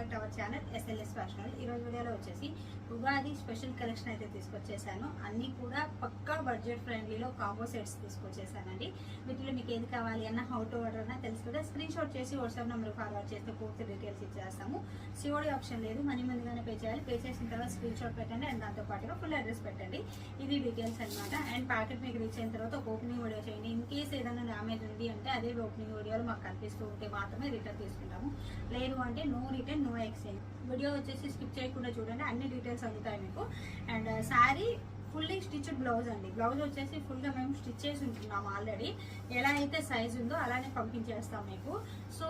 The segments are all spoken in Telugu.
Back to our channel SLS fashion ఈ రోజు వీడియోలో వచ్చేసి ఉగాది స్పెషల్ కలెక్షన్ అయితే తీసుకొచ్చేసాను. అన్నీ కూడా పక్కా బడ్జెట్ ఫ్రెండ్లీలో కాంబో సెట్స్ తీసుకొచ్చేసానండి. వీటిలో మీకు ఏది కావాలి అన్న హౌ టు ఆర్డర్ అన్న తెలుసు కదా? స్క్రీన్ షాట్ చేసి వాట్సాప్ నెంబర్ ఫార్వర్డ్ చేస్తే పూర్తి డీటెయిల్స్ ఇచ్చేస్తాము. సిఓడి ఆప్షన్ లేదు. మనీ ముందుగానే పే చేయాలి. పే చేసిన తర్వాత స్క్రీన్ షాట్ పెట్టండి అండ్ దాంతోపాటుగా ఫుల్ అడ్రస్ పెట్టండి. ఇది డీటెయిల్స్ అనమాట అండ్ ప్యాకెట్ మీకు రీచ్ అయిన తర్వాత ఒక ఓపెనింగ్ వీడియో చేయండి. ఇన్ కేస్ ఏదైనా డ్యామేజ్ ఉంది అంటే అదే ఓపెనింగ్ వీడియోలో మాకు కనిపిస్తూ ఉంటే మాత్రమే రిటర్న్ తీసుకుంటాము. లేదు అంటే no return no exchange video వచ్చేసి స్కిప్ చేయకుండా చూడండి. అన్ని డీటెయిల్స్ అందుతాయి మీకు. And uh, sari fully stitched blouse అండి. బ్లౌజ్ వచ్చేసి ఫుల్గా మేము స్టిచ్ చేసి ఉంటున్నాం ఆల్రెడీ. ఎలా అయితే సైజ్ ఉందో అలానే పంపించేస్తాం మీకు. సో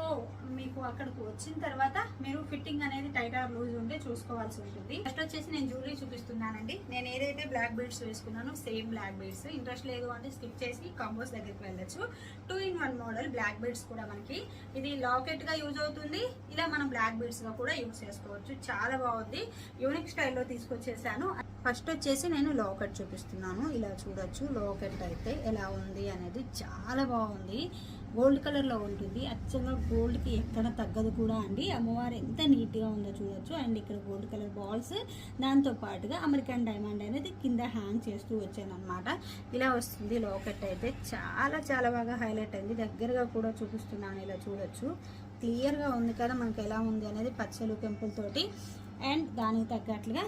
మీకు అక్కడికి వచ్చిన తర్వాత మీరు ఫిట్టింగ్ అనేది టైట్ ఆర్ లూజ్ ఉంటే చూసుకోవాల్సి ఉంటుంది. ఫస్ట్ వచ్చేసి నేను జ్యువెలరీ చూపిస్తున్నానండి. నేను ఏదైతే బ్లాక్ బీడ్స్ వేసుకున్నానో సేమ్ బ్లాక్ బీడ్స్ ఇంట్రెస్ట్ లేదు అంటే స్కిప్ చేసి కాంబోస్ దగ్గరికి వెళ్ళచ్చు. Two in one model black beads కూడా మనకి. ఇది లాకెట్గా యూజ్ అవుతుంది. ఇలా మనం బ్లాక్ బీడ్స్గా కూడా యూజ్ చేసుకోవచ్చు. చాలా బాగుంది. యూనిక్ స్టైల్లో తీసుకొచ్చేసాను. ఫస్ట్ వచ్చేసి నేను లోకెట్ చూపిస్తున్నాను. ఇలా చూడొచ్చు. లోకెట్ అయితే ఎలా ఉంది అనేది చాలా బాగుంది. గోల్డ్ కలర్లో ఉంటుంది. అచ్చంగా గోల్డ్కి ఎక్కడ తగ్గదు కూడా అండి. అమ్మవారు ఎంత నీట్గా ఉందో చూడొచ్చు. అండ్ ఇక్కడ గోల్డ్ కలర్ బాల్స్. దాంతో పాటుగా అమెరికన్ డైమండ్ అనేది కింద హ్యాంగ్ చేస్తూ వచ్చాను ఇలా వస్తుంది. లోకెట్ అయితే చాలా చాలా బాగా హైలైట్ అయింది. దగ్గరగా కూడా చూపిస్తున్నాను. ఇలా చూడొచ్చు. క్లియర్గా ఉంది కదా మనకి ఎలా ఉంది అనేది పచ్చలు కెంపులతోటి అండ్ దానికి తగ్గట్లుగా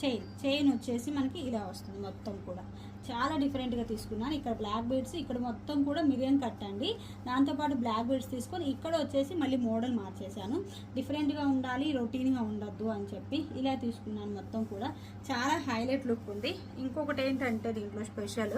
చైన్ చైన్ వచ్చేసి మనకి ఇలా వస్తుంది మొత్తం కూడా. చాలా డిఫరెంట్గా తీసుకున్నాను. ఇక్కడ బ్లాక్ బీడ్స్ ఇక్కడ మొత్తం కూడా మిలియన్ కట్ అండి. దాంతోపాటు బ్లాక్ బీడ్స్ తీసుకొని ఇక్కడ వచ్చేసి మళ్ళీ మోడల్ మార్చేశాను. డిఫరెంట్గా ఉండాలి రొటీన్గా ఉండద్దు అని చెప్పి ఇలా తీసుకున్నాను మొత్తం కూడా. చాలా హైలైట్ లుక్ ఉంది. ఇంకొకటి ఏంటంటే దీంట్లో స్పెషల్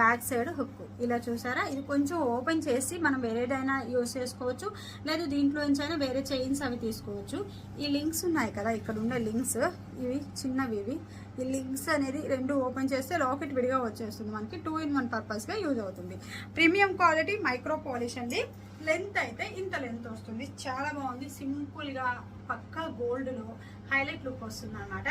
బ్యాక్ సైడ్ హుక్ ఇలా చూసారా? ఇది కొంచెం ఓపెన్ చేసి మనం వేరేదైనా యూస్ చేసుకోవచ్చు. లేదు దీంట్లో నుంచి అయినా వేరే చైన్స్ అవి తీసుకోవచ్చు. ఈ లింక్స్ ఉన్నాయి కదా ఇక్కడ ఉండే లింక్స్ ఇవి చిన్నవి ఇవి. ఈ లింక్స్ అనేది రెండు ఓపెన్ చేస్తే లాకెట్ విడిగా వచ్చేస్తుంది. మనకి టూ ఇన్ వన్ పర్పస్గా యూజ్ అవుతుంది. ప్రీమియం క్వాలిటీ మైక్రో పాలిష్ అండి. లెంత్ అయితే ఇంత లెంత్ వస్తుంది. చాలా బాగుంది. సింపుల్గా పక్కా గోల్డ్లో హైలైట్ లుక్ వస్తుంది అనమాట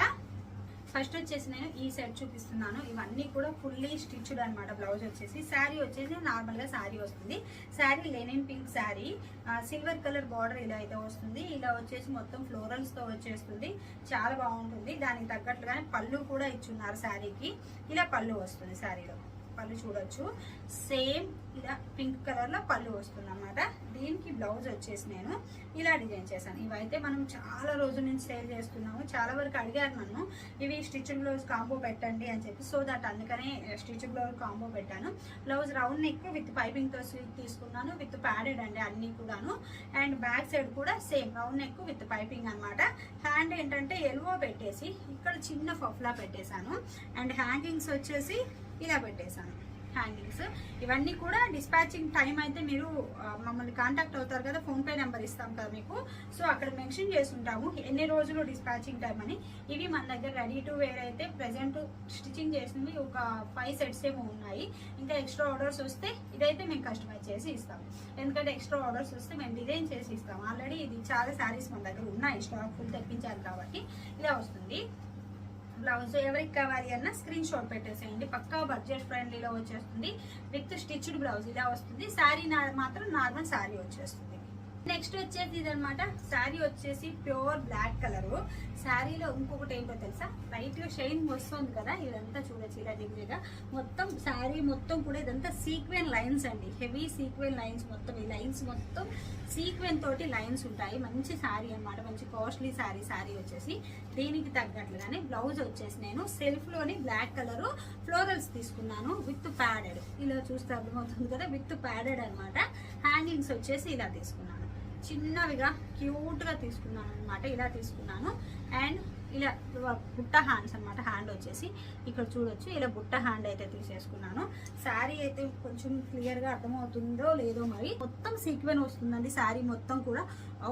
ఫస్ట్ వచ్చేసి నేను ఈ సెట్ చూపిస్తున్నాను. ఇవన్నీ కూడా ఫుల్లీ స్టిచ్డ్ అనమాట బ్లౌజ్ వచ్చేసి. శారీ వచ్చేసి నార్మల్గా శారీ వస్తుంది. Sari linen pink sari silver colour border ఇలా అయితే వస్తుంది. ఇలా వచ్చేసి మొత్తం ఫ్లోరల్స్తో వచ్చేస్తుంది. చాలా బాగుంటుంది. దానికి తగ్గట్లుగానే పళ్ళు కూడా ఇచ్చున్నారు శారీకి ఇలా పళ్ళు వస్తుంది శారీలో పళ్ళు చూడొచ్చు. సేమ్ ఇలా పింక్ కలర్లో పళ్ళు వస్తుంది అనమాట దీనికి బ్లౌజ్ వచ్చేసి నేను ఇలా డిజైన్ చేశాను. ఇవైతే మనం చాలా రోజుల నుంచి సేల్ చేస్తున్నాము. చాలా వరకు అడిగారు నన్ను ఇవి స్టిచ్ బ్లౌజ్ కాంబో పెట్టండి అని చెప్పి. సో దట్ అందుకనే స్టిచ్ బ్లౌజ్ కాంబో పెట్టాను. బ్లౌజ్ రౌండ్ నెక్ విత్ పైపింగ్తో తీసుకున్నాను. విత్ ప్యాడెడ్ అండి అన్నీ కూడాను. అండ్ బ్యాక్ సైడ్ కూడా same round neck with piping అనమాట హ్యాండ్ ఏంటంటే ఎల్వో పెట్టేసి ఇక్కడ చిన్న ఫఫ్లా పెట్టేశాను. అండ్ హ్యాంగింగ్స్ వచ్చేసి ఇలా పెట్టేశాను. హ్యాంగింగ్స్ ఇవన్నీ కూడా డిస్పాచింగ్ టైం అయితే మీరు మమ్మల్ని కాంటాక్ట్ అవుతారు కదా ఫోన్పే నెంబర్ ఇస్తాం కదా మీకు. సో అక్కడ మెన్షన్ చేసి ఉంటాము ఎన్ని రోజులు డిస్పాచింగ్ టైం అని. ఇవి మన దగ్గర రెడీ టు వేర్ అయితే ప్రజెంట్ స్టిచ్చింగ్ చేసినవి ఒక ఫైవ్ సెట్స్ ఏమో ఉన్నాయి. ఇంకా ఎక్స్ట్రా ఆర్డర్స్ వస్తే ఇదైతే మేము కస్టమైజ్ చేసి ఇస్తాం. ఎందుకంటే ఎక్స్ట్రా ఆర్డర్స్ వస్తే మేము డిజైన్ చేసి ఇస్తాం. ఆల్రెడీ ఇది చాలా శారీస్ మన దగ్గర ఉన్నాయి స్టాక్ ఫుల్ తెప్పించాలి కాబట్టి. ఇలా వస్తుంది. బ్లౌజ్ ఎవరికి కావాలి అన్న స్క్రీన్ షాట్ పెట్టేసేయండి. పక్కా బడ్జెట్ ఫ్రెండ్లీలో వచ్చేస్తుంది. విత్ స్టిచ్డ్ బ్లౌజ్ ఇలా వస్తుంది. శారీ మాత్రం నార్మల్ శారీ వచ్చేస్తుంది. నెక్స్ట్ వచ్చేసి ఇదనమాట శారీ వచ్చేసి ప్యూర్ బ్లాక్ కలర్. శారీలో ఇంకొకటి ఏంటో తెలుసా? లైట్గా షైన్ వస్తుంది కదా ఇదంతా చూడొచ్చు ఇలా డిగ్రీగా మొత్తం శారీ మొత్తం కూడా ఇదంతా సీక్వెన్ లైన్స్ అండి. హెవీ సీక్వెన్ లైన్స్ మొత్తం ఈ లైన్స్ మొత్తం సీక్వెన్ తోటి లైన్స్ ఉంటాయి. మంచి శారీ అన్నమాట మంచి కాస్ట్లీ శారీ శారీ వచ్చేసి. దీనికి తగ్గట్లుగానే బ్లౌజ్ వచ్చేసి నేను సెల్ఫ్లోని బ్లాక్ కలర్ ఫ్లోరల్స్ తీసుకున్నాను విత్ ప్యాడెడ్ ఇలా చూస్తే అర్థమవుతుంది కదా విత్ ప్యాడెడ్ అనమాట హ్యాంగింగ్స్ వచ్చేసి ఇలా తీసుకున్నాను. చిన్నవిగా క్యూట్గా తీసుకున్నాను అనమాట ఇలా తీసుకున్నాను. అండ్ ఇలా బుట్ట హ్యాండ్స్ అనమాట హ్యాండ్ వచ్చేసి ఇక్కడ చూడొచ్చు. ఇలా బుట్ట హ్యాండ్ అయితే తీసేసుకున్నాను. శారీ అయితే కొంచెం క్లియర్గా అర్థమవుతుందో లేదో మరి. మొత్తం సీక్వెన్ వస్తుందండి శారీ మొత్తం కూడా.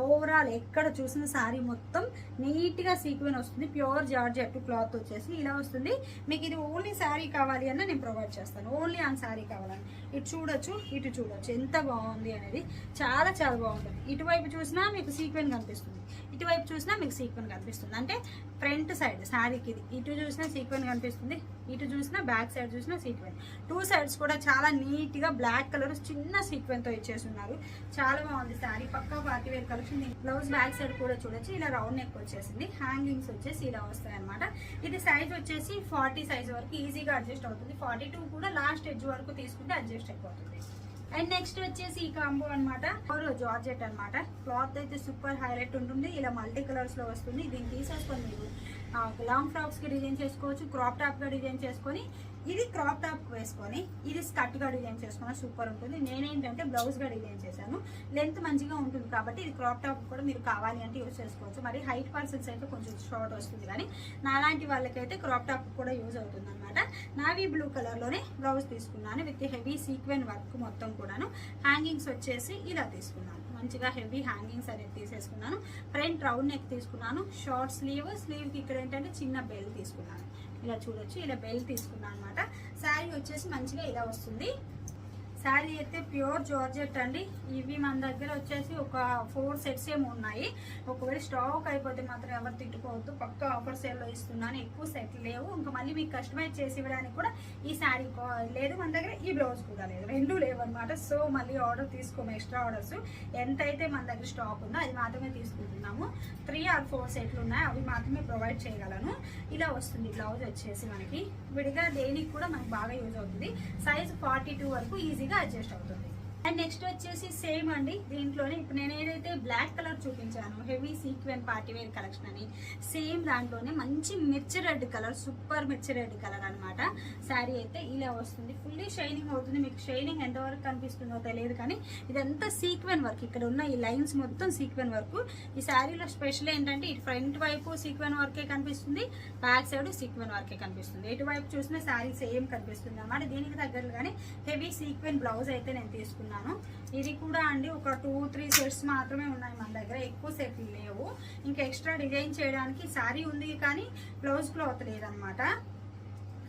ఓవరాల్ ఎక్కడ చూసిన శారీ మొత్తం నీట్గా సీక్వెన్ వస్తుంది. ప్యూర్ జార్జెట్ క్లాత్ వచ్చేసి ఇలా వస్తుంది. మీకు ఇది ఓన్లీ శారీ కావాలి అన్న నేను ప్రొవైడ్ చేస్తాను. ఓన్లీ ఆన్ శారీ కావాలని. ఇటు చూడొచ్చు ఇటు చూడొచ్చు. ఎంత బాగుంది అనేది చాలా చాలా బాగుంటుంది. ఇటువైపు చూసినా మీకు సీక్వెన్ కనిపిస్తుంది. ఇటువైపు చూసినా మీకు సీక్వెన్ కనిపిస్తుంది. అంటే ఫ్రంట్ సైడ్ శారీకి ఇది. ఇటు చూసినా సీక్వెన్ కనిపిస్తుంది. ఇటు చూసినా బ్యాక్ సైడ్ చూసినా సీక్వెన్ టూ సైడ్స్ కూడా చాలా నీట్గా బ్లాక్ కలర్ చిన్న సీక్వెన్తో ఇచ్చేసి ఉన్నారు చాలా బాగుంది శారీ. పక్కా party wear collection. Blouse back side కూడా చూడొచ్చు. ఇలా రౌండ్ నెక్ వచ్చేసింది. హ్యాంగింగ్స్ వచ్చేసి ఇలా వస్తాయి అనమాట ఇది సైజ్ వచ్చేసి ఫార్టీ సైజ్ వరకు ఈజీగా అడ్జస్ట్ అవుతుంది. ఫార్టీ టూ కూడా లాస్ట్ ఎడ్జ్ వరకు తీసుకుంటే అడ్జస్ట్ అయిపోతుంది. అండ్ నెక్స్ట్ వచ్చేసి ఈ కాంబో అనమాట జార్జెట్ అనమాట క్లాత్ అయితే సూపర్ హైలైట్ ఉంటుంది. ఇలా మల్టీ కలర్స్లో వస్తుంది. దీన్ని తీసేసుకొని మీరు లాంగ్ ఫ్రాక్స్కి డిజైన్ చేసుకోవచ్చు. క్రాప్ టాప్గా డిజైన్ చేసుకొని ఇది క్రాప్ టాప్ వేసుకొని ఇది స్కర్ట్గా డిజైన్ చేసుకున్న సూపర్ ఉంటుంది. నేనేంటంటే బ్లౌజ్గా డిజైన్ చేశాను. లెంత్ మంచిగా ఉంటుంది కాబట్టి ఇది క్రాప్ టాప్ కూడా మీరు కావాలి అంటే యూజ్ చేసుకోవచ్చు. మరి హైట్ పర్సన్స్ అయితే కొంచెం షార్ట్ వస్తుంది కానీ నాలాంటి వాళ్ళకైతే క్రాప్ టాప్ కూడా యూజ్ అవుతుంది అనమాట నావీ బ్లూ కలర్లోనే బ్లౌజ్ తీసుకున్నాను విత్ హెవీ సీక్వెన్ వర్క్ మొత్తం కూడాను. హ్యాంగింగ్స్ వచ్చేసి ఇలా తీసుకున్నాను. మంచిగా హెవీ హ్యాంగింగ్స్ అనేది తీసేసుకున్నాను. ఫ్రంట్ రౌండ్ నెక్ తీసుకున్నాను. షార్ట్ స్లీవ్ స్లీవ్కి ఇక్కడ ఏంటంటే చిన్న బెల్ తీసుకున్నాను. ఇలా చూడొచ్చు. ఇలా బెల్ట్ తీసుకున్నాను అనమాట. శారీ వచ్చేసి మంచిగా ఇలా వస్తుంది. శారీ అయితే ప్యూర్ జార్జెట్ అండి. ఇవి మన దగ్గర వచ్చేసి ఒక ఫోర్ సెట్స్ ఏమో ఉన్నాయి. ఒకవేళ స్టాక్ అయిపోతే మాత్రం ఎవరు తిట్టుకోవద్దు. పక్క ఆఫర్ సేల్లో ఇస్తున్నాను. ఎక్కువ సెట్ లేవు. ఇంకా మళ్ళీ మీకు కస్టమైజ్ చేసి ఇవ్వడానికి కూడా ఈ శారీ లేదు. మన దగ్గర ఈ బ్లౌజ్ కూడా లేదు. రెండు లేవు అనమాట సో మళ్ళీ ఆర్డర్ తీసుకోము. Extra orders. ఎంత అయితే మన దగ్గర స్టాక్ ఉందో అది మాత్రమే తీసుకుంటున్నాము. త్రీ ఆర్ ఫోర్ సెట్లు ఉన్నాయి. అవి మాత్రమే ప్రొవైడ్ చేయగలను. ఇలా వస్తుంది. బ్లౌజ్ వచ్చేసి మనకి. విడిగా దేనికి కూడా మనకి బాగా యూజ్ అవుతుంది. సైజ్ ఫార్టీ టూ వరకు ఈజీగా అడ్జస్ట్ అవుతుంది అండ్ నెక్స్ట్ వచ్చేసి సేమ్ అండి. దీంట్లోనే ఇప్పుడు నేను ఏదైతే బ్లాక్ కలర్ చూపించాను heavy sequin party wear collection అని సేమ్ దాంట్లోనే మంచి మిర్చి రెడ్ కలర్ సూపర్ మిర్చి రెడ్ కలర్ అనమాట శారీ అయితే ఇలా వస్తుంది. ఫుల్లీ షైనింగ్ అవుతుంది. మీకు షైనింగ్ ఎంతవరకు కనిపిస్తుందో తెలియదు కానీ ఇదంతా సీక్వెన్ వర్క్ ఇక్కడ ఉన్న ఈ లైన్స్ మొత్తం సీక్వెన్ వర్క్ ఈ శారీలో స్పెషల్ ఏంటంటే ఇటు ఫ్రంట్ వైపు సీక్వెన్ వర్కే కనిపిస్తుంది బ్యాక్ సైడ్ సీక్వెన్ వర్కే కనిపిస్తుంది. ఎటువైపు చూసినా శారీ సేమ్ కనిపిస్తుంది అన్నమాట. దీనికి దగ్గరగానే హెవీ సీక్వెన్ బ్లౌజ్ అయితే నేను తీసుకున్నాను. ఇది కూడా అండి ఒక టూ త్రీ సెట్స్ మాత్రమే ఉన్నాయి మన దగ్గర. ఎక్కువ సెట్లు లేవు. ఇంకా ఎక్స్ట్రా డిజైన్ చేయడానికి శారీ ఉంది కానీ బ్లౌజ్ క్లాత్ లేదనమాట.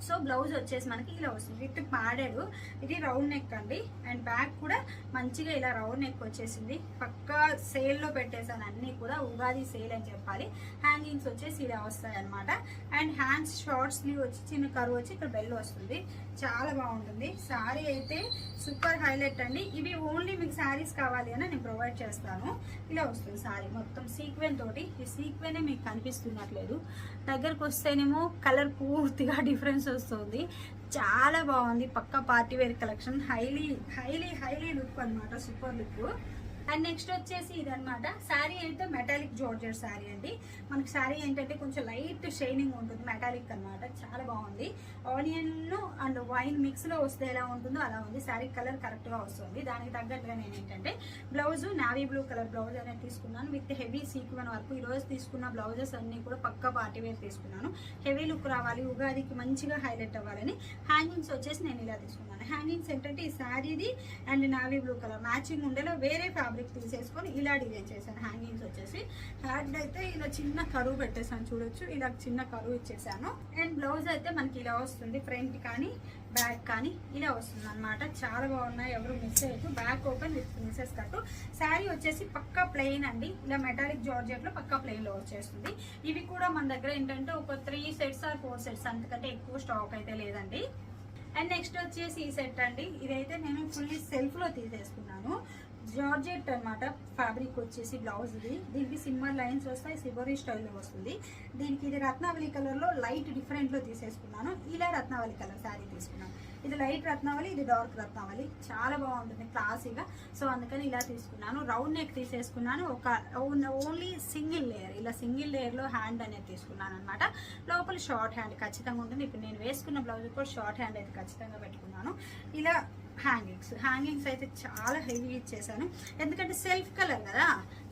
సో బ్లౌజ్ వచ్చేసి మనకి ఇలా వస్తుంది. విత్ పాడాడు ఇది రౌండ్ నెక్ అండి. అండ్ బ్యాక్ కూడా మంచిగా ఇలా రౌండ్ నెక్ వచ్చేసింది. పక్కా సేల్లో పెట్టేసాను అన్నీ కూడా ఉగాది సేల్ అని చెప్పాలి. హ్యాంగింగ్స్ వచ్చేసి ఇలా వస్తాయి అనమాట అండ్ హ్యాండ్స్ షార్ట్ స్లీవ్ వచ్చి చిన్న కరువు వచ్చి ఇక్కడ బెల్ వస్తుంది. చాలా బాగుంటుంది. శారీ అయితే సూపర్ హైలైట్ అండి. ఇవి ఓన్లీ మీకు శారీస్ కావాలి అని నేను ప్రొవైడ్ చేస్తాను. ఇలా వస్తుంది శారీ మొత్తం సీక్వెన్ తోటి. ఈ సీక్వెనే మీకు కనిపిస్తున్నట్లేదు. దగ్గరకు వస్తేనేమో కలర్ పూర్తిగా డిఫరెన్స్ వస్తుంది. చాలా బాగుంది. పక్క party wear collection. Highly highly highly look అన్నమాట. Super look. అండ్ నెక్స్ట్ వచ్చేసి ఇదన్నమాట. శారీ అయితే మెటాలిక్ జార్జెట్ శారీ అండి. మనకి శారీ ఏంటంటే కొంచెం లైట్ షైనింగ్ ఉంటుంది మెటాలిక్ అన్నమాట. చాలా బాగుంది. ఆనియన్ అండ్ వైన్ మిక్స్లో వస్తే ఎలా ఉంటుందో అలా ఉంది. శారీ కలర్ కరెక్ట్గా వస్తుంది. దానికి తగ్గట్టుగా నేను ఏంటంటే blouse navy blue colour blouse అనేది తీసుకున్నాను. విత్ హెవీ సీక్వెన్ వరకు. ఈ రోజు తీసుకున్న బ్లౌజెస్ అన్నీ కూడా పక్క పార్టీ వేర్ తీసుకున్నాను. హెవీ లుక్ రావాలి ఉగాదికి మంచిగా హైలైట్ అవ్వాలని. హ్యాంగింగ్స్ వచ్చేసి నేను ఇలా తీసుకున్నాను. హ్యాంగింగ్స్ ఏంటంటే ఈ శారీది and navy blue colour. Matching ఉండేలా వేరే ఫ్యాబ్రిక్ తీసేసుకొని ఇలా డిజైన్ చేశాను. హ్యాంగింగ్స్ వచ్చేసి. హ్యాండ్ అయితే ఇలా చిన్న కరువు పెట్టేసాను చూడొచ్చు. ఇలా చిన్న కరువు ఇచ్చేసాను అండ్ బ్లౌజ్ అయితే మనకి ఇలా వస్తుంది. ఫ్రంట్ కానీ బ్యాక్ కానీ ఇలా వస్తుంది అనమాట చాలా బాగున్నాయి. ఎవరు మిస్ అయ్యదు బ్యాక్ ఓపెన్ విత్ కట్టు. శారీ వచ్చేసి పక్కా ప్లెయిన్ అండి. ఇలా మెటాలిక్ జార్జెట్లో పక్కా ప్లెయిన్లో వచ్చేస్తుంది. ఇవి కూడా మన దగ్గర ఏంటంటే ఒక three sets or four sets అంతకంటే ఎక్కువ స్టాక్ అయితే లేదండి. అండ్ నెక్స్ట్ వచ్చేసి ఈ సెట్ అండి. ఇదైతే నేను ఫుల్లీ సెల్ఫ్లో తీసేసుకున్నాను. జార్జెట్ అన్నమాట ఫ్యాబ్రిక్ వచ్చేసి బ్లౌజ్ ఇది. దీనికి సిమ్మర్ లైన్స్ వస్తాయి సిబోరీ స్టైల్లో వస్తుంది. దీనికి ఇది రత్నావళి కలర్లో లైట్ డిఫరెంట్లో తీసేసుకున్నాను. ఇలా రత్నావళి కలర్ శారీ తీసుకున్నాను. ఇది లైట్ రత్నావళి ఇది డార్క్ రత్నావళి. చాలా బాగుంటుంది క్లాసీగా సో అందుకని ఇలా తీసుకున్నాను. రౌండ్ నెక్ తీసేసుకున్నాను. ఒక ఓన్లీ సింగిల్ లేయర్ ఇలా సింగిల్ లేయర్లో హ్యాండ్ అనేది తీసుకున్నాను అనమాట లోపల షార్ట్ హ్యాండ్ ఖచ్చితంగా ఉంటుంది. ఇప్పుడు నేను వేసుకున్న బ్లౌజ్ కూడా షార్ట్ హ్యాండ్ అయితే ఖచ్చితంగా పెట్టుకున్నాను. ఇలా హ్యాంగింగ్స్ హ్యాంగింగ్స్ అయితే చాలా హెవీ ఇచ్చేసాను ఎందుకంటే సెల్ఫ్ కలర్ కదా.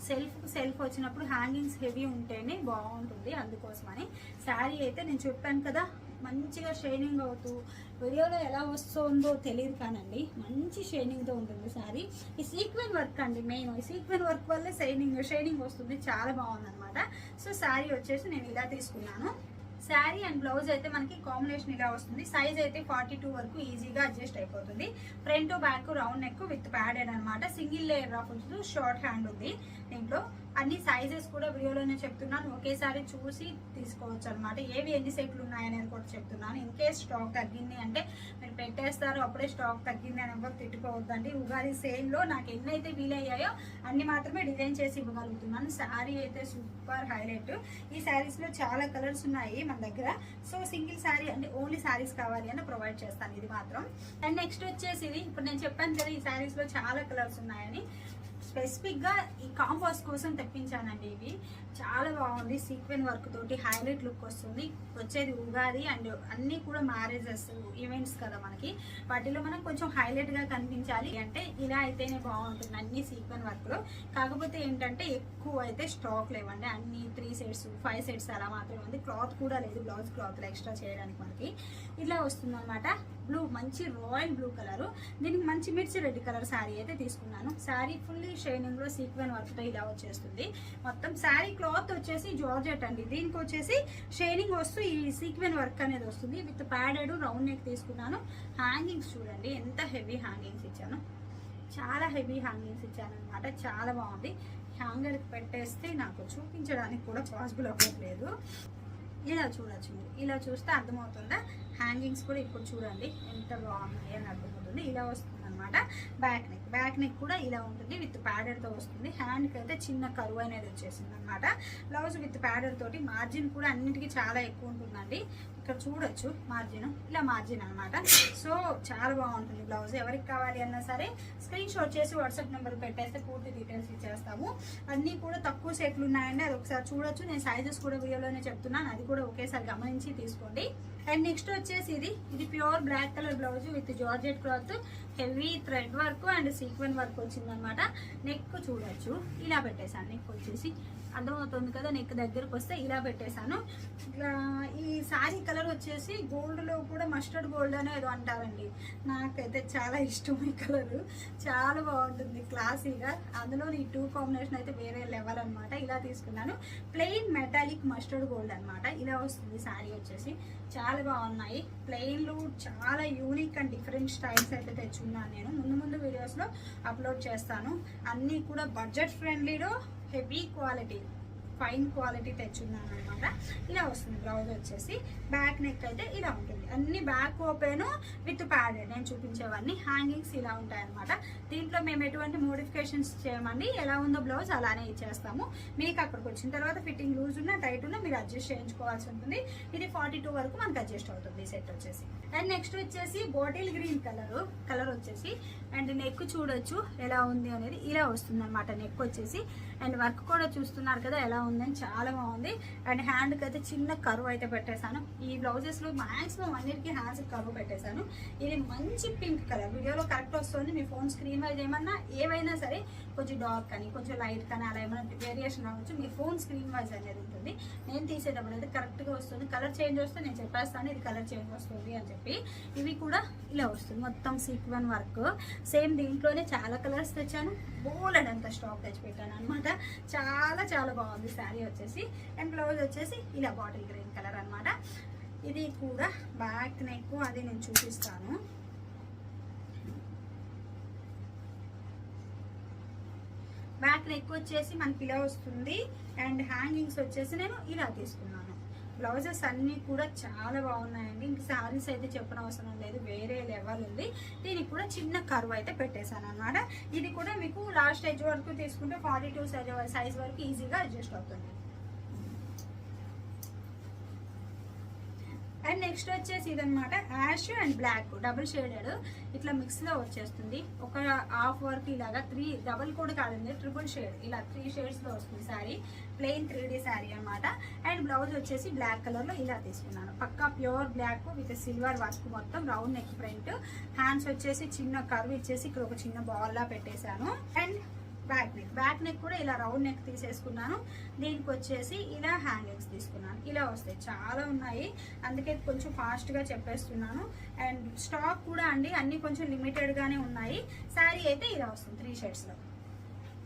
సెల్ఫ్ సెల్ఫ్ వచ్చినప్పుడు హ్యాంగింగ్స్ హెవీ ఉంటేనే బాగుంటుంది అందుకోసమని. శారీ అయితే నేను చెప్పాను కదా మంచిగా షైనింగ్ అవుతూ వీడియోలో ఎలా వస్తుందో తెలియదు కానండి మంచి షైనింగ్తో ఉంటుంది శారీ ఈ సీక్వెన్ వర్క్ అండి మెయిన్ ఈ సీక్వెన్ వర్క్ వల్లే షైనింగ్ షైనింగ్ వస్తుంది. చాలా బాగుంది అనమాట సో శారీ వచ్చేసి నేను ఇలా తీసుకున్నాను. శారీ అండ్ బ్లౌజ్ అయితే మనకి కాంబినేషన్ ఇలా వస్తుంది. సైజ్ అయితే ఫార్టీ టూ వరకు ఈజీగా అడ్జస్ట్ అయిపోతుంది. Front back round neck with padded అనమాట single layer of short hand ఉంది. దీంట్లో అన్ని సైజెస్ కూడా వీడియోలోనే చెప్తున్నాను. ఒకేసారి చూసి తీసుకోవచ్చు అనమాట ఏవి ఎన్ని సెట్లు ఉన్నాయనేది కూడా చెప్తున్నాను. ఇన్ కేస్ స్టాక్ తగ్గింది అంటే మీరు పెట్టేస్తారు అప్పుడే స్టాక్ తగ్గింది అని ఎవరు తిట్టుకోవద్దండి. ఉగాది సేల్లో నాకు ఎన్ని అయితే వీలయ్యాయో అన్ని మాత్రమే డిజైన్ చేసి ఇవ్వగలుగుతున్నాను. శారీ అయితే సూపర్ హైలైట్ ఈ శారీస్లో చాలా కలర్స్ ఉన్నాయి మన దగ్గర. సో సింగిల్ శారీ అంటే ఓన్లీ శారీస్ కావాలి అని ప్రొవైడ్ చేస్తాను. ఇది మాత్రం. అండ్ నెక్స్ట్ వచ్చేసి ఇది. ఇప్పుడు నేను చెప్పాను కదా ఈ శారీస్లో చాలా కలర్స్ ఉన్నాయని. స్పెసిఫిక్గా ఈ కాంపాస్ కోసం తెప్పించానండి ఇవి. చాలా బాగుంది సీక్వెన్ వర్క్ తోటి హైలైట్ లుక్ వస్తుంది. వచ్చేది ఉగాది అండ్ అన్నీ కూడా మ్యారేజెస్ ఈవెంట్స్ కదా మనకి. వాటిలో మనం కొంచెం హైలైట్గా కనిపించాలి అంటే ఇలా అయితేనే బాగుంటుంది అన్ని సీక్వెన్ వర్క్లో. కాకపోతే ఏంటంటే ఎక్కువ అయితే స్టాక్ లేవండి. అన్ని త్రీ సెట్స్ ఫైవ్ సెట్స్ అలా మాత్రమే ఉంది. క్లాత్ కూడా లేదు బ్లౌజ్ క్లాత్ ఎక్స్ట్రా చేయడానికి మనకి. ఇలా వస్తుంది అనమాట బ్లూ మంచి రాయల్ బ్లూ కలర్ దీనికి మంచి మిర్చి రెడ్ కలర్ శారీ అయితే తీసుకున్నాను. శారీ ఫుల్లీ షైనింగ్లో సీక్వెన్ వర్క్తో ఇలా వచ్చేస్తుంది. మొత్తం శారీ క్లాత్ వచ్చేసి జార్జెట్ అండి. దీనికి వచ్చేసి షైనింగ్ వస్తూ ఈ సీక్వెన్ వర్క్ అనేది వస్తుంది. విత్ ప్యాడెడ్ రౌండ్ నెక్ తీసుకున్నాను. హ్యాంగింగ్స్ చూడండి. ఎంత హెవీ హ్యాంగింగ్స్ ఇచ్చాను. చాలా హెవీ హ్యాంగింగ్స్ ఇచ్చాను అనమాట చాలా బాగుంది. హ్యాంగర్కి పెట్టేస్తే నాకు చూపించడానికి కూడా పాసిబుల్ అవ్వట్లేదు. ఇలా చూడొచ్చు ఇలా చూస్తే అర్థమవుతుందా? హ్యాంగింగ్స్ కూడా ఇప్పుడు చూడండి. ఎంత బాగున్నాయి అని అర్థమవుతుంది. ఇలా వస్తుంది. అనమాట. బ్యాక్ నెక్ బ్యాక్ నెక్ కూడా ఇలా ఉంటుంది. విత్ ప్యాడర్తో వస్తుంది. హ్యాండ్కి అయితే చిన్న కరువు అనేది వచ్చేసింది అనమాట. బ్లౌజ్ విత్ ప్యాడర్ తోటి మార్జిన్ కూడా అన్నిటికీ చాలా ఎక్కువ ఉంటుందండి. ఇక్కడ చూడొచ్చు మార్జిన్ ఇలా మార్జిన్ అనమాట. సో చాలా బాగుంటుంది బ్లౌజ్ ఎవరికి కావాలి అన్నా సరే స్క్రీన్ షాట్ చేసి వాట్సాప్ నెంబర్ పెట్టేస్తే పూర్తి డీటెయిల్స్ ఇచ్చేస్తాము. అన్నీ కూడా తక్కువ సెట్లు ఉన్నాయండి. అది ఒకసారి చూడొచ్చు. నేను సైజెస్ కూడా వీడియోలోనే చెప్తున్నాను. అది కూడా ఒకేసారి గమనించి తీసుకోండి. అండ్ నెక్స్ట్ వచ్చేసి ఇది. ఇది pure black colour blouse with georgette cloth. Heavy thread work and sequin work వచ్చిందనమాట నెక్ చూడొచ్చు. ఇలా పెట్టేశాను. నెక్ వచ్చేసి అర్థమవుతుంది కదా నెక్ దగ్గరకు వస్తే ఇలా పెట్టేశాను. ఇట్లా ఈ శారీ కలర్ వచ్చేసి గోల్డ్లో కూడా మస్టర్డ్ గోల్డ్ అనే ఏదో అంటారండి. నాకైతే చాలా ఇష్టం ఈ కలర్. చాలా బాగుంటుంది క్లాసీగా. అందులో ఈ టూ కాంబినేషన్ అయితే వేరే లెవెల్ అనమాట ఇలా తీసుకున్నాను. ప్లెయిన్ మెటాలిక్ మస్టర్డ్ గోల్డ్ అనమాట ఇలా వస్తుంది శారీ వచ్చేసి. చాలా బాగున్నాయి. ప్లెయిన్లు చాలా యూనిక్ అండ్ డిఫరెంట్ స్టైల్స్ అయితే తెచ్చున్నాను నేను. ముందు ముందు వీడియోస్లో అప్లోడ్ చేస్తాను. అన్నీ కూడా బడ్జెట్ ఫ్రెండ్లీలో హెవీ క్వాలిటీ ఫైన్ క్వాలిటీ తెచ్చున్నాను అనమాట ఇలా వస్తుంది బ్లౌజ్ వచ్చేసి. బ్యాక్ నెక్ అయితే ఇలా ఉంటుంది. అన్ని బ్యాక్ ఓపెన్ విత్ ప్యాడెడ్. నేను చూపించేవన్నీ హ్యాంగింగ్స్ ఇలా ఉంటాయన్నమాట. దీంట్లో మేము ఎటువంటి మోడిఫికేషన్స్ చేయమండి. ఎలా ఉందో బ్లౌజ్ అలానే ఇచ్చేస్తాము. మీకు అక్కడికి వచ్చిన తర్వాత ఫిట్టింగ్ లూజ్ ఉన్నా టైట్ ఉన్నా మీరు అడ్జస్ట్ చేయించుకోవాల్సి ఉంటుంది. ఇది ఫార్టీ టూ వరకు మనకు అడ్జస్ట్ అవుతుంది సెట్ వచ్చేసి. అండ్ నెక్స్ట్ వచ్చేసి బాటిల్ గ్రీన్ కలర్ కలర్ వచ్చేసి. అండ్ నెక్ చూడొచ్చు ఎలా ఉంది అనేది ఇలా వస్తుంది అనమాట నెక్ వచ్చేసి అండ్ వర్క్ కూడా చూస్తున్నారు కదా ఎలా ఉందని చాలా బాగుంది. అండ్ హ్యాండ్కి అయితే చిన్న కరువు అయితే పెట్టేశాను. ఈ బ్లౌజెస్లో మాక్సిమం అన్నిటికీ హ్యాండ్స్ కరువు పెట్టేశాను. ఇది మంచి పింక్ కలర్. వీడియోలో కరెక్ట్ వస్తుంది మీ ఫోన్ స్క్రీన్ వైజ్ ఏమన్నా ఏవైనా సరే కొంచెం డార్క్ కానీ కొంచెం లైట్ కానీ అలా ఏమైనా వేరియేషన్ రావచ్చు మీ ఫోన్ స్క్రీన్ వైజ్ అనేది ఉంటుంది. నేను తీసేటప్పుడు అయితే కరెక్ట్గా వస్తుంది. కలర్ చేంజ్ వస్తే నేను చెప్పేస్తాను ఇది కలర్ చేంజ్ వస్తుంది అని చెప్పి. ఇవి కూడా ఇలా వస్తుంది. మొత్తం సీక్వెన్ వర్క్. సేమ్ దీంట్లోనే చాలా కలర్స్ తెచ్చాను. బోలెడంత స్టాక్ తెచ్చి పెట్టాను అనమాట చాలా చాలా బాగుంది శారీ వచ్చేసి. అండ్ బ్లౌజ్ వచ్చేసి ఇలా బాటిల్ గ్రీన్ కలర్ అనమాట ఇది కూడా బ్యాక్ నెక్ అది నేను చూపిస్తాను. బ్యాక్ నెక్ వచ్చేసి మనకి ఇలా వస్తుంది. అండ్ హ్యాంగింగ్స్ వచ్చేసి నేను ఇలా తీసుకున్నాను. బ్లౌజెస్ అన్నీ కూడా చాలా బాగున్నాయండి. ఇంక శారీస్ అయితే చెప్పనవసరం లేదు. వేరే లెవెల్ ఉంది. దీనికి కూడా చిన్న కరువు అయితే పెట్టేశాను అనమాట ఇది కూడా మీకు లాస్ట్ ఎడ్జ్ వరకు తీసుకుంటే ఫార్టీ టూ సైజ్ వరకు ఈజీగా అడ్జస్ట్ అవుతుంది. అండ్ నెక్స్ట్ వచ్చేసి ఇదనమాట ash and black double shaded ఇట్లా మిక్స్లో వచ్చేస్తుంది. ఒక హాఫ్ వర్క్ ఇలాగా త్రీ డబుల్ కూడా కాదండి ట్రిపుల్ షేడ్ ఇలా త్రీ షేడ్స్లో వస్తుంది sari plain three D sari అనమాట అండ్ బ్లౌజ్ వచ్చేసి బ్లాక్ కలర్లో ఇలా తీసుకున్నాను. పక్కా pure black with silver work మొత్తం రౌండ్ నెక్ ప్రింట్. హ్యాండ్స్ వచ్చేసి చిన్న కర్వ్ ఇచ్చేసి ఇక్కడ ఒక చిన్న బాల్లా పెట్టేశాను. And back neck back neck కూడా ఇలా రౌండ్ నెక్ తీసేసుకున్నాను. దీనికి వచ్చేసి ఇలా హ్యాంగింగ్స్ తీసుకున్నాను. ఇలా వస్తాయి. చాలా ఉన్నాయి. అందుకే కొంచెం ఫాస్ట్గా చెప్పేస్తున్నాను. అండ్ స్టాక్ కూడా అండి అన్ని కొంచెం లిమిటెడ్గానే ఉన్నాయి. శారీ అయితే ఇలా వస్తుంది త్రీ షేడ్స్లో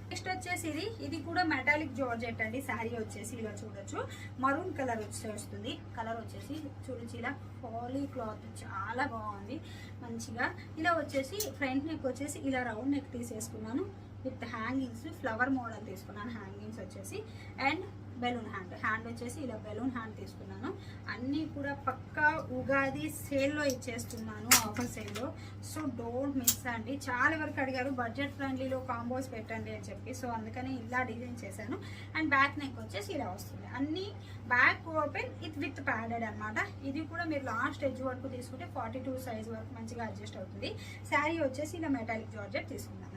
నెక్స్ట్ వచ్చేసి ఇది. ఇది కూడా మెటాలిక్ జార్జెట్ అండి. శారీ వచ్చేసి ఇలా చూడొచ్చు. మరూన్ కలర్ వచ్చేస్తుంది కలర్ వచ్చేసి చూడొచ్చు. ఇలా పాలీ క్లాత్ చాలా బాగుంది. మంచిగా. ఇలా వచ్చేసి ఫ్రంట్ నెక్ వచ్చేసి ఇలా రౌండ్ నెక్ తీసేసుకున్నాను. విత్ హ్యాంగింగ్స్ ఫ్లవర్ మోడల్ తీసుకున్నాను. హ్యాంగింగ్స్ వచ్చేసి అండ్ బెలూన్ హ్యాండ్. హ్యాండ్ వచ్చేసి ఇలా బెలూన్ హ్యాండ్ తీసుకున్నాను. అన్నీ కూడా పక్కా ఉగాది సేల్లో ఇచ్చేస్తున్నాను ఆఫర్ సేల్లో. సో డోంట్ మిస్ అండి. చాలా వరకు అడిగారు బడ్జెట్ ఫ్రెండ్లీలో కాంబోస్ పెట్టండి అని చెప్పి. సో అందుకని ఇలా డిజైన్ చేశాను. అండ్ బ్యాక్ నెక్ వచ్చేసి ఇలా వస్తుంది. అన్నీ back open it with padded అనమాట ఇది కూడా మీరు లాస్ట్ ఎడ్జ్ వరకు తీసుకుంటే ఫార్టీ టూ సైజ్ వరకు మంచిగా అడ్జస్ట్ అవుతుంది. శారీ వచ్చేసి ఇలా మెటాలిక్ జార్జెట్ తీసుకున్నాను.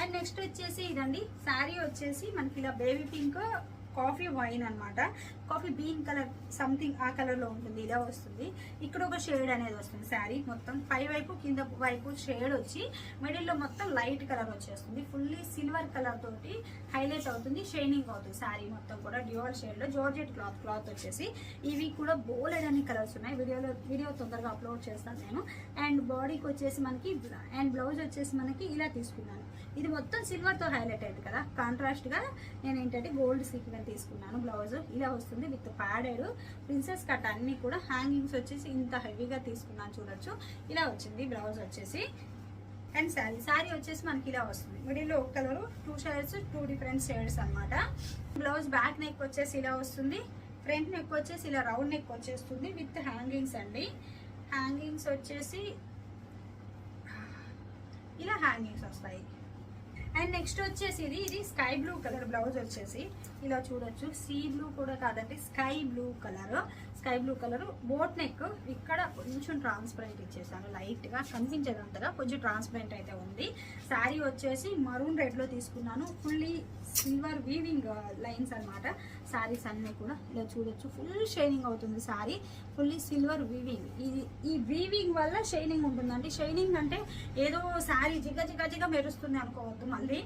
అండ్ నెక్స్ట్ వచ్చేసి ఇదండి. శారీ వచ్చేసి మనకి ఇలా బేబీ పింక్ కాఫీ వైన్ అన్నమాట. కాఫీ బీన్ కలర్ సంథింగ్ ఆ కలర్లో ఉంటుంది ఇలా వస్తుంది. ఇక్కడ ఒక షేడ్ అనేది వస్తుంది శారీ మొత్తం. పై వైపు కింద వైపు షేడ్ వచ్చి మిడిల్లో మొత్తం లైట్ కలర్ వచ్చేస్తుంది. ఫుల్లీ సిల్వర్ కలర్ తోటి హైలైట్ అవుతుంది షైనింగ్ అవుతుంది శారీ మొత్తం కూడా. డ్యూవల్ షేడ్లో జార్జెట్ క్లాత్ క్లాత్ వచ్చేసి. ఇవి కూడా బోలెడ్ అనే కలర్స్ ఉన్నాయి. వీడియోలో వీడియో తొందరగా అప్లోడ్ చేస్తాను నేను. అండ్ బాడీకి వచ్చేసి మనకి అండ్ బ్లౌజ్ వచ్చేసి మనకి ఇలా తీసుకున్నాను. ఇది మొత్తం సిల్వర్తో హైలైట్ అయింది కదా. కాంట్రాస్ట్గా నేను ఏంటంటే గోల్డ్ సీక్వెన్ తీసుకున్నాను బ్లౌజ్. ఇలా వస్తుంది విత్ ప్యాడెడ్. ప్రిన్సెస్ కట్ అన్నీ కూడా హ్యాంగింగ్స్ వచ్చేసి ఇంత హెవీగా తీసుకున్నాను చూడొచ్చు. ఇలా వచ్చింది బ్లౌజ్ వచ్చేసి. అండ్ శారీ శారీ వచ్చేసి మనకి ఇలా వస్తుంది. మిడిల్లో ఒక colour two shades two different shades అనమాట బ్లౌజ్ బ్యాక్ నెక్ వచ్చేసి ఇలా వస్తుంది. ఫ్రంట్ నెక్ వచ్చేసి ఇలా రౌండ్ నెక్ వచ్చేస్తుంది విత్ హ్యాంగింగ్స్ అండి. హ్యాంగింగ్స్ వచ్చేసి ఇలా హ్యాంగింగ్స్ వస్తాయి. అండ్ నెక్స్ట్ వచ్చేసి ఇది ఇది స్కై బ్లూ కలర్ బ్లౌజ్ వచ్చేసి. ఇలా చూడొచ్చు. సీ బ్లూ కూడా కాదండి sky blue colour sky blue colour. Boat neck ఇక్కడ కొంచెం ట్రాన్స్పరెంట్ ఇచ్చేసాను లైట్గా కనిపించేదంతగా కొంచెం ట్రాన్స్పరెంట్ అయితే ఉంది. శారీ వచ్చేసి మరూన్ రెడ్లో తీసుకున్నాను. ఫుల్లీ సిల్వర్ వీవింగ్ లైన్స్ అనమాట శారీస్ అన్నీ కూడా ఇలా చూడొచ్చు. ఫుల్ షైనింగ్ అవుతుంది శారీ ఫుల్లీ సిల్వర్ వీవింగ్ ఇది ఈ వీవింగ్ వల్ల షైనింగ్ ఉంటుందండి. షైనింగ్ అంటే ఏదో శారీ జిగ జిగ జిగ మెరుస్తుంది అనుకోవద్దు మళ్ళీ.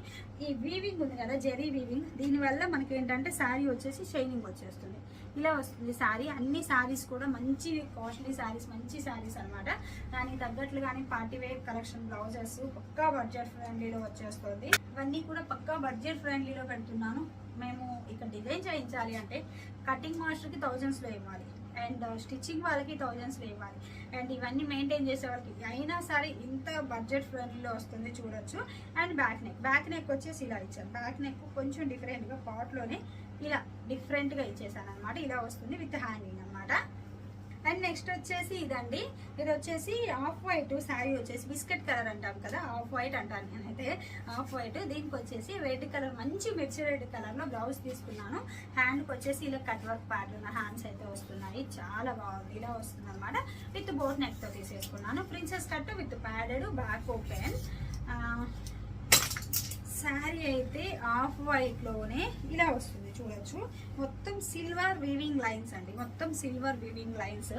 ఈ వీవింగ్ ఉంది కదా జెరీ వీవింగ్ దీనివల్ల మనకి ఏంటంటే శారీ వచ్చేసి షైనింగ్ వచ్చేస్తుంది. ఇలా వస్తుంది. శారీ అన్ని శారీస్ కూడా మంచి కాస్ట్లీ శారీస్ మంచి శారీస్ అనమాట దానికి తగ్గట్లు కానీ పార్టీ వేర్ కలెక్షన్ బ్లౌజెస్ పక్కా బడ్జెట్ ఫ్రెండ్లీలో వచ్చేస్తుంది. ఇవన్నీ కూడా పక్కా బడ్జెట్ ఫ్రెండ్లీలో పెడుతున్నాను. మేము ఇక్కడ డిజైన్ చేయించాలి అంటే కటింగ్ మాస్టర్కి థౌజండ్స్లో ఇవ్వాలి. అండ్ స్టిచ్చింగ్ వాళ్ళకి థౌజండ్స్లో ఇవ్వాలి. అండ్ ఇవన్నీ మెయింటైన్ చేసే వాళ్ళకి అయినా సరే ఇంత బడ్జెట్ ఫ్రెండ్లీలో వస్తుంది చూడొచ్చు. And back neck. Back neck వచ్చేసి ఇలా ఇచ్చాను. బ్యాక్ నెక్ కొంచెం డిఫరెంట్గా పాట్లోనే ఇలా డిఫరెంట్గా ఇచ్చేసాను అనమాట ఇలా వస్తుంది విత్ హ్యాంగింగ్ అన్నమాట. అండ్ నెక్స్ట్ వచ్చేసి ఇదండి. ఇది వచ్చేసి ఆఫ్ వైట్ శారీ వచ్చేసి బిస్కెట్ కలర్ అంటాం కదా ఆఫ్ వైట్ అంటాను నేనైతే. ఆఫ్ వైట్ దీనికి వచ్చేసి రెడ్ కలర్ మంచి మిర్చి రెడ్ కలర్లో బ్లౌజ్ తీసుకున్నాను. హ్యాండ్కి వచ్చేసి ఇలా కట్ వర్క్ ప్యాటర్న్ హ్యాండ్స్ అయితే వస్తున్నాయి. చాలా బాగుంది. ఇలా వస్తుంది అనమాట విత్ బోట్ నెక్తో తీసేసుకున్నాను. Princess cut with padded back open. Sari అయితే ఆఫ్ వైట్లోనే ఇలా వస్తుంది. చూడొచ్చు. మొత్తం సిల్వర్ వీవింగ్ లైన్స్ అండి. మొత్తం సిల్వర్ వీవింగ్ లైన్స్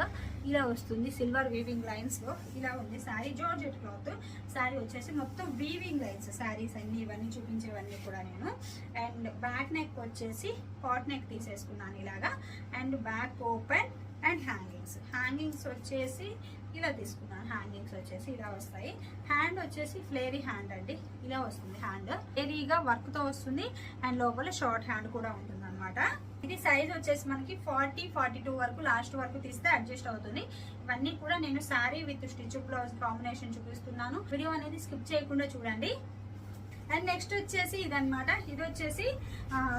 ఇలా వస్తుంది. సిల్వర్ వీవింగ్ లైన్స్లో ఇలా ఉంది. శారీ జార్జెట్ క్లాత్ శారీ వచ్చేసి మొత్తం వీవింగ్ లైన్స్ శారీస్ అన్ని ఇవన్నీ చూపించేవన్నీ కూడా నేను. అండ్ బ్యాక్ నెక్ వచ్చేసి పాట్ నెక్ తీసేసుకున్నాను ఇలాగా. And back open and hangings hangings వచ్చేసి ఇలా తీసుకున్నాను. హ్యాంగింగ్స్ వచ్చేసి ఇలా వస్తాయి. హ్యాండ్ వచ్చేసి ఫ్లేరీ హ్యాండ్ అండి. ఇలా వస్తుంది హ్యాండ్ ఫ్లేరీగా వర్క్తో వస్తుంది అండ్ లోపల షార్ట్ హ్యాండ్ కూడా ఉంటుంది అనమాట ఇది సైజ్ వచ్చేసి మనకి ఫార్టీ ఫార్టీ టూ వరకు లాస్ట్ వరకు తీస్తే అడ్జస్ట్ అవుతుంది. ఇవన్నీ కూడా నేను sari with stitch blouse combination చూపిస్తున్నాను. వీడియో అనేది స్కిప్ చేయకుండా చూడండి. అండ్ నెక్స్ట్ వచ్చేసి ఇదనమాట ఇది వచ్చేసి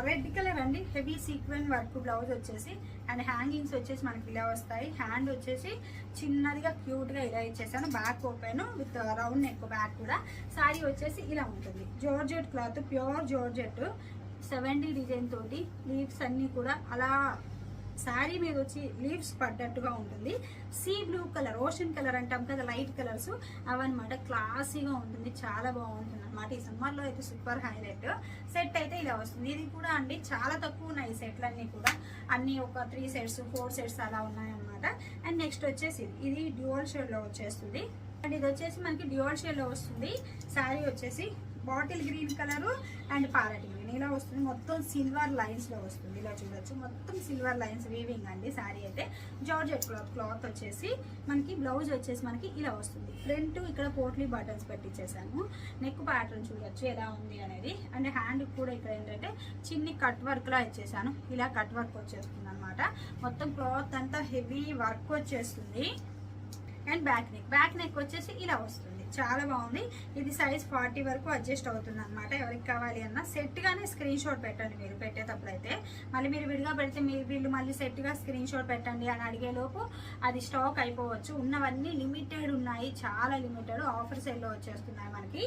రెడ్ కలర్ అండి. హెవీ సీక్వెన్ వర్క్ బ్లౌజ్ వచ్చేసి. అండ్ హ్యాంగింగ్స్ వచ్చేసి మనకి ఇలా వస్తాయి. హ్యాండ్ వచ్చేసి చిన్నదిగా క్యూట్గా ఇలా ఇచ్చేసాను. Back open with round neck back కూడా. సారీ వచ్చేసి ఇలా ఉంటుంది. Georgette cloth pure georgette seventy design తోటి లీవ్స్ అన్నీ కూడా అలా శారీ మీద వచ్చి లీవ్స్ పడ్డట్టుగా ఉంటుంది. Sea blue colour ocean colour అంటాం కదా లైట్ కలర్స్ అవన్నమాట. క్లాసీగా ఉంటుంది. చాలా బాగుంటుంది. అనమాట ఈ సమ్మర్లో అయితే సూపర్ హైలైట్. సెట్ అయితే ఇలా వస్తుంది. ఇది కూడా అండి చాలా తక్కువ ఉన్నాయి సెట్లన్నీ కూడా. అన్ని ఒక త్రీ సెట్స్ ఫోర్ సెట్స్ అలా ఉన్నాయన్నమాట. అండ్ నెక్స్ట్ వచ్చేసి ఇది ఇది షేడ్లో వచ్చేస్తుంది. అండ్ ఇది వచ్చేసి మనకి డ్యూయల్ షేడ్లో వస్తుంది. శారీ వచ్చేసి bottle green colour and parrot ఇలా వస్తుంది. మొత్తం సిల్వర్ లైన్స్లో వస్తుంది. ఇలా చూడొచ్చు. మొత్తం సిల్వర్ లైన్స్ వీవింగ్ అండి శారీ అయితే. జార్జెట్ క్లాత్ క్లాత్ వచ్చేసి మనకి బ్లౌజ్ వచ్చేసి మనకి ఇలా వస్తుంది. ఫ్రంట్ ఇక్కడ పోట్లీ బటన్స్ పెట్టించేసాను నెక్ ప్యాటర్న్ చూడొచ్చు ఎలా ఉంది అనేది. అండ్ హ్యాండ్ కూడా ఇక్కడ ఏంటంటే చిన్ని కట్ వర్క్ లా ఇచ్చేసాను. ఇలా కట్ వర్క్ వచ్చేస్తుంది అనమాట మొత్తం క్లాత్ అంతా హెవీ వర్క్ వచ్చేస్తుంది. And back neck back neck వచ్చేసి ఇలా వస్తుంది. చాలా బాగుంది. ఇది సైజ్ ఫార్టీ వరకు అడ్జస్ట్ అవుతుంది అనమాట ఎవరికి కావాలి అన్న సెట్గానే స్క్రీన్ షాట్ పెట్టండి మీరు పెట్టేటప్పుడు అయితే మళ్ళీ మీరు విడిగా పెడితే మీరు వీళ్ళు మళ్ళీ సెట్గా స్క్రీన్ షాట్ పెట్టండి అని అడిగేలోపు అది స్టాక్ అయిపోవచ్చు. ఉన్నవన్నీ లిమిటెడ్ ఉన్నాయి. చాలా లిమిటెడ్ ఆఫర్ సెల్లో వచ్చేస్తున్నాయి మనకి.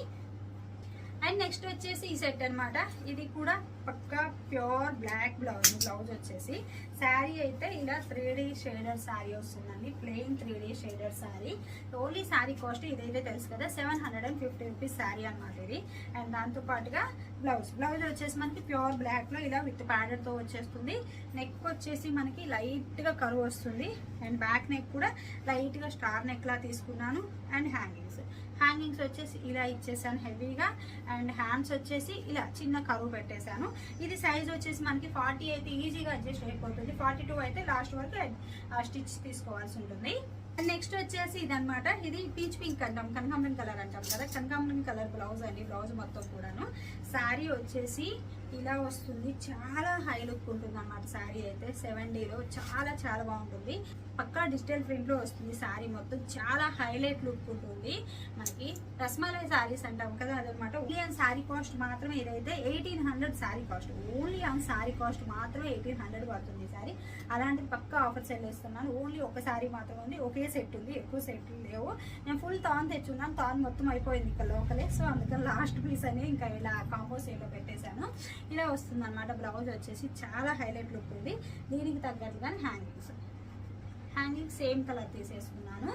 అండ్ నెక్స్ట్ వచ్చేసి ఈ సెట్ అనమాట ఇది కూడా పక్కా ప్యూర్ బ్లాక్ బ్లౌజ్ బ్లౌజ్ వచ్చేసి. శారీ అయితే ఇలా త్రీ డీ షేడర్ శారీ వస్తుందండి. Plain three D shader sari. Only sari cost ఇదైతే తెలుసు కదా seven hundred and fifty rupees sari అనమాట ఇది. అండ్ దాంతో పాటుగా బ్లౌజ్. బ్లౌజ్ వచ్చేసి మనకి ప్యూర్ బ్లాక్లో ఇలా విత్ ప్యాడర్తో వచ్చేస్తుంది. నెక్ వచ్చేసి మనకి లైట్గా కరువు వస్తుంది. అండ్ బ్యాక్ నెక్ కూడా లైట్గా స్టార్ నెక్లా తీసుకున్నాను. అండ్ హ్యాంగింగ్స్ హ్యాంగింగ్స్ వచ్చేసి ఇలా ఇచ్చేసాను హెవీగా. అండ్ హ్యాండ్స్ వచ్చేసి ఇలా చిన్న కరువు పెట్టేశాను. ఇది సైజ్ వచ్చేసి మనకి ఫార్టీ అయితే ఈజీగా అడ్జస్ట్ అయిపోతుంది. ఫార్టీ టూ అయితే లాస్ట్ వరకు స్టిచ్ తీసుకోవాల్సి ఉంటుంది. అండ్ నెక్స్ట్ వచ్చేసి ఇదనమాట ఇది పీచ్ పింక్ అంటాం. కనకాంబరం కలర్ అంటాం కదా. కనకాంబరం కలర్ బ్లౌజ్ అండి. బ్లౌజ్ మొత్తం కూడాను. శారీ వచ్చేసి ఇలా వస్తుంది. చాలా హై లుక్ ఉంటుంది అన్నమాట శారీ అయితే. సెవెన్ డీలో చాలా చాలా బాగుంటుంది. పక్కా డిజిటల్ ప్రింట్లో వస్తుంది శారీ మొత్తం. చాలా హైలైట్ లుక్ ఉంటుంది. మనకి రస్మలై శారీస్ అంటాం కదా అదనమాట ఓన్లీ ఆన్ శారీ కాస్ట్ మాత్రమే ఇదైతే eighteen hundred sari cost. Only on sari cost మాత్రమే ఎయిటీన్ హండ్రెడ్ పడుతుంది శారీ. అలాంటిది పక్కా ఆఫర్ సెల్ ఇస్తున్నాను ఓన్లీ ఒక శారీ మాత్రం ఉంది. ఒకే సెట్ ఉంది. ఎక్కువ సెట్లు లేవు. నేను ఫుల్ తాన్ తెచ్చున్నాను. తాన్ మొత్తం అయిపోయింది ఇక్కడ లోకలే సో అందుకని లాస్ట్ పీస్ అని ఇంకా ఇలా కాంబో సేల్లో పెట్టేశాను. ఇలా వస్తుంది అనమాట బ్లౌజ్ వచ్చేసి చాలా హైలైట్ లుక్ ఉంది. దీనికి తగ్గట్టుగా హ్యాంగింగ్స్. హ్యాంగింగ్ సేమ్ కలర్ తీసేసుకున్నాను.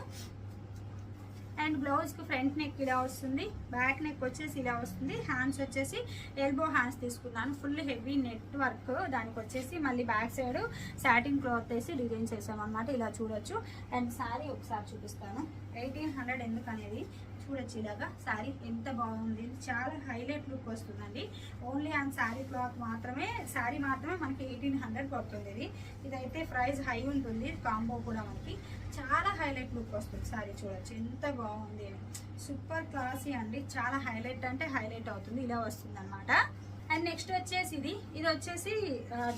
అండ్ బ్లౌజ్కి ఫ్రంట్ నెక్ ఇలా వస్తుంది. బ్యాక్ నెక్ వచ్చేసి ఇలా వస్తుంది. హ్యాండ్స్ వచ్చేసి ఎల్బో హ్యాండ్స్ తీసుకున్నాను. Full heavy net work. దానికి వచ్చేసి మళ్ళీ బ్యాక్ సైడ్ సాటిన్ క్లాత్ వేసి డిజైన్ చేసాం అనమాట ఇలా చూడొచ్చు. అండ్ శారీ ఒకసారి చూపిస్తాను. ఎయిటీన్ హండ్రెడ్ ఎందుకు అనేది కూడా వచ్చేలాగా శారీ ఎంత బాగుంది. చాలా హైలైట్ లుక్ వస్తుందండి. ఓన్లీ అండ్ శారీ క్లాత్ మాత్రమే శారీ మాత్రమే మనకి ఎయిటీన్ హండ్రెడ్ పడుతుంది ఇది. ఇదైతే ప్రైస్ హై ఉంటుంది. కాంబో కూడా మనకి చాలా హైలైట్ లుక్ వస్తుంది శారీ చూడొచ్చు. ఎంత బాగుంది. అని సూపర్ క్లాసీ అండి. చాలా హైలైట్ అంటే హైలైట్ అవుతుంది. ఇలా వస్తుంది అనమాట అండ్ నెక్స్ట్ వచ్చేసి ఇది. ఇది వచ్చేసి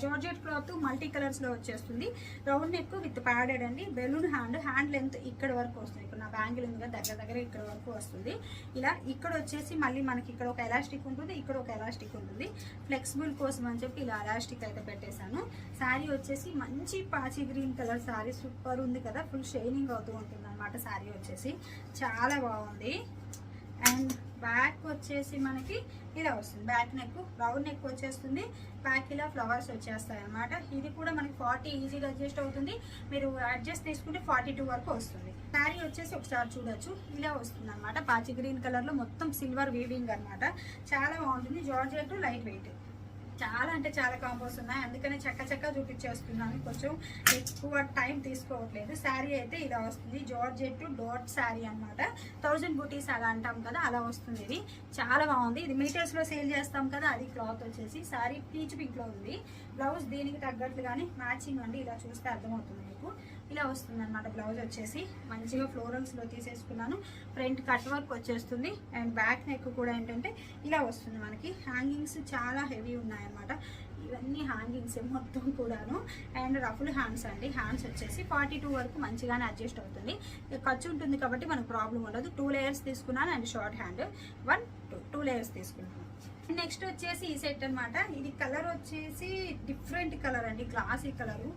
జార్జెట్ క్లాత్ మల్టీ కలర్స్లో వచ్చేస్తుంది. రౌండ్ నెక్ విత్ ప్యాడెడ్ అండి. Balloon hand. హ్యాండ్ లెంత్ ఇక్కడ వరకు వస్తుంది. బ్యాంగిల్ ఉంది కదా దగ్గర దగ్గర ఇక్కడ వరకు వస్తుంది. ఇలా ఇక్కడ వచ్చేసి మళ్ళీ మనకి ఇక్కడ ఒక ఎలాస్టిక్ ఉంటుంది ఇక్కడ ఒక ఎలాస్టిక్ ఉంటుంది. ఫ్లెక్సిబుల్ కోసం అని చెప్పి ఇలా ఎలాస్టిక్ అయితే పెట్టేశాను. శారీ వచ్చేసి మంచి పాచి గ్రీన్ కలర్ శారీ సూపర్ ఉంది కదా ఫుల్ షైనింగ్ అవుతూ ఉంటుంది అనమాట శారీ వచ్చేసి. చాలా బాగుంది. అండ్ బ్యాక్ వచ్చేసి మనకి ఇలా వస్తుంది. బ్యాక్ నెక్ రౌండ్ నెక్ వచ్చేస్తుంది. బ్యాక్ ఇలా ఫ్లవర్స్ వచ్చేస్తాయి అనమాట ఇది కూడా మనకి ఫార్టీ ఈజీగా అడ్జస్ట్ అవుతుంది. మీరు అడ్జస్ట్ తీసుకుంటే ఫార్టీ టూ వరకు వస్తుంది. శారీ వచ్చేసి ఒకసారి చూడొచ్చు. ఇలా వస్తుంది అనమాట పాచి గ్రీన్ కలర్లో మొత్తం సిల్వర్ వీవింగ్ అన్నమాట. చాలా బాగుంటుంది. జార్జెట్ లైట్ వెయిట్ చాలా అంటే చాలా కాంబోస్ ఉన్నాయి. అందుకనే చక్క చక్క చూపించేస్తున్నాను. కొంచెం ఎక్కువ టైం తీసుకోవట్లేదు. శారీ అయితే ఇలా వస్తుంది. జార్జెట్ డోట్ శారీ అన్నమాట. థౌజండ్ బూటీస్ అలా అంటాం కదా అలా వస్తుంది ఇది. చాలా బాగుంది. ఇది మీటర్స్లో సేల్ చేస్తాం కదా అది క్లాత్ వచ్చేసి. శారీ పీచ్ పింక్లో ఉంది. బ్లౌజ్ దీనికి తగ్గట్లుగానే మ్యాచింగ్ అండి. ఇలా చూస్తే అర్థమవుతుంది మీకు. ఇలా వస్తుంది అనమాట బ్లౌజ్ వచ్చేసి. మంచిగా ఫ్లోరల్స్లో తీసేసుకున్నాను. ఫ్రంట్ కట్ వర్క్ వచ్చేస్తుంది. అండ్ బ్యాక్ నెక్ కూడా ఏంటంటే ఇలా వస్తుంది మనకి. హ్యాంగింగ్స్ చాలా హెవీ ఉన్నాయన్నమాట. ఇవన్నీ హ్యాంగింగ్స్ మొత్తం కూడాను. అండ్ రఫుల్ హ్యాండ్స్ అండి. హ్యాండ్స్ వచ్చేసి ఫార్టీ టూ వరకు మంచిగానే అడ్జస్ట్ అవుతుంది. ఖర్చు ఉంటుంది కాబట్టి మనకు ప్రాబ్లం ఉండదు. టూ లేయర్స్ తీసుకున్నాను and short hand one two two layers తీసుకున్నాను. నెక్స్ట్ వచ్చేసి ఈ సెట్ అనమాట ఇది కలర్ వచ్చేసి డిఫరెంట్ కలర్ అండి. క్లాసిక్ కలరు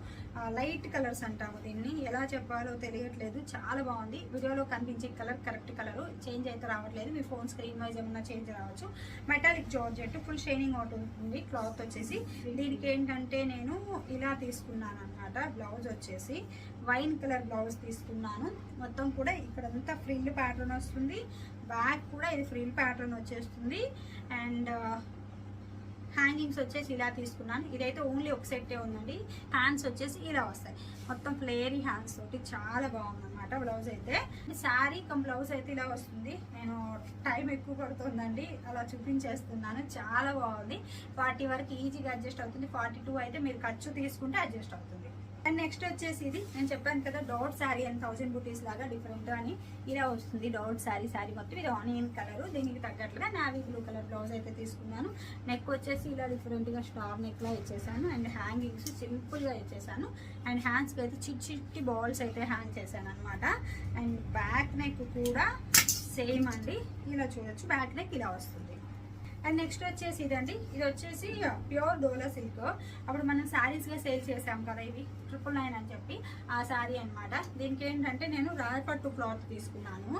లైట్ కలర్స్ అంటాము దీన్ని. ఎలా చెప్పాలో తెలియట్లేదు. చాలా బాగుంది. వీడియోలో కనిపించే కలర్ కరెక్ట్ కలర్. చేంజ్ అయితే రావట్లేదు. మీ ఫోన్ స్క్రీన్ వైజ్ ఏమన్నా చేంజ్ రావచ్చు. మెటాలిక్ జార్జెట్ ఫుల్ షైనింగ్ ఉంటుంది క్లాత్ వచ్చేసి. దీనికి ఏంటంటే నేను ఇలా తీసుకున్నాను అనమాట బ్లౌజ్ వచ్చేసి. వైన్ కలర్ బ్లౌజ్ తీసుకున్నాను. మొత్తం కూడా ఇక్కడంతా ఫ్రిల్ ప్యాటర్న్ వస్తుంది. బ్యాక్ కూడా ఇది ఫ్రిల్ ప్యాటర్న్ వచ్చేస్తుంది. అండ్ హ్యాంగింగ్స్ వచ్చేసి ఇలా తీసుకున్నాను. ఇదైతే ఓన్లీ ఒక సెట్టే ఉందండి. హ్యాండ్స్ వచ్చేసి ఇలా వస్తాయి. మొత్తం ఫ్లేరీ హ్యాండ్స్ తోటి చాలా బాగుందన్నమాట బ్లౌజ్ అయితే. శారీ కమ్ బ్లౌజ్ అయితే ఇలా వస్తుంది. నేను టైం ఎక్కువ పడుతుందండి. అలా చూపించేస్తున్నాను. చాలా బాగుంది. ఫార్టీ వరకు ఈజీగా అడ్జస్ట్ అవుతుంది. ఫార్టీ టూ అయితే మీరు ఖర్చు తీసుకుంటే అడ్జస్ట్ అవుతుంది. అండ్ నెక్స్ట్ వచ్చేసి ఇది నేను చెప్పాను కదా dot sari and thousand rupees లాగా డిఫరెంట్ అని ఇలా వస్తుంది. డాట్ శారీ శారీ మొత్తం ఇది ఆనియన్ కలర్ దీనికి తగ్గట్లుగా నావీ బ్లూ కలర్ బ్లౌజ్ అయితే తీసుకున్నాను. నెక్ వచ్చేసి ఇలా డిఫరెంట్గా స్టార్ నెక్లా ఇచ్చేసాను. అండ్ హ్యాంగింగ్స్ సింపుల్గా ఇచ్చేసాను. అండ్ హ్యాండ్స్కి అయితే చిట్ చిట్టి బాల్స్ అయితే హ్యాంగ్ చేశాను అనమాట అండ్ బ్యాక్ నెక్ కూడా సేమ్ అండి. ఇలా చూడొచ్చు. బ్యాక్ నెక్ ఇలా వస్తుంది. అండ్ నెక్స్ట్ వచ్చేసి ఇదండి. ఇది వచ్చేసి ప్యూర్ డోలా సిల్క్. అప్పుడు మనం శారీస్గా సేల్ చేసాం కదా ఇవి. ట్రిపుల్ నైన్ అని చెప్పి ఆ శారీ అన్నమాట. దీనికి ఏంటంటే నేను రాపట్టు క్లాత్ తీసుకున్నాను.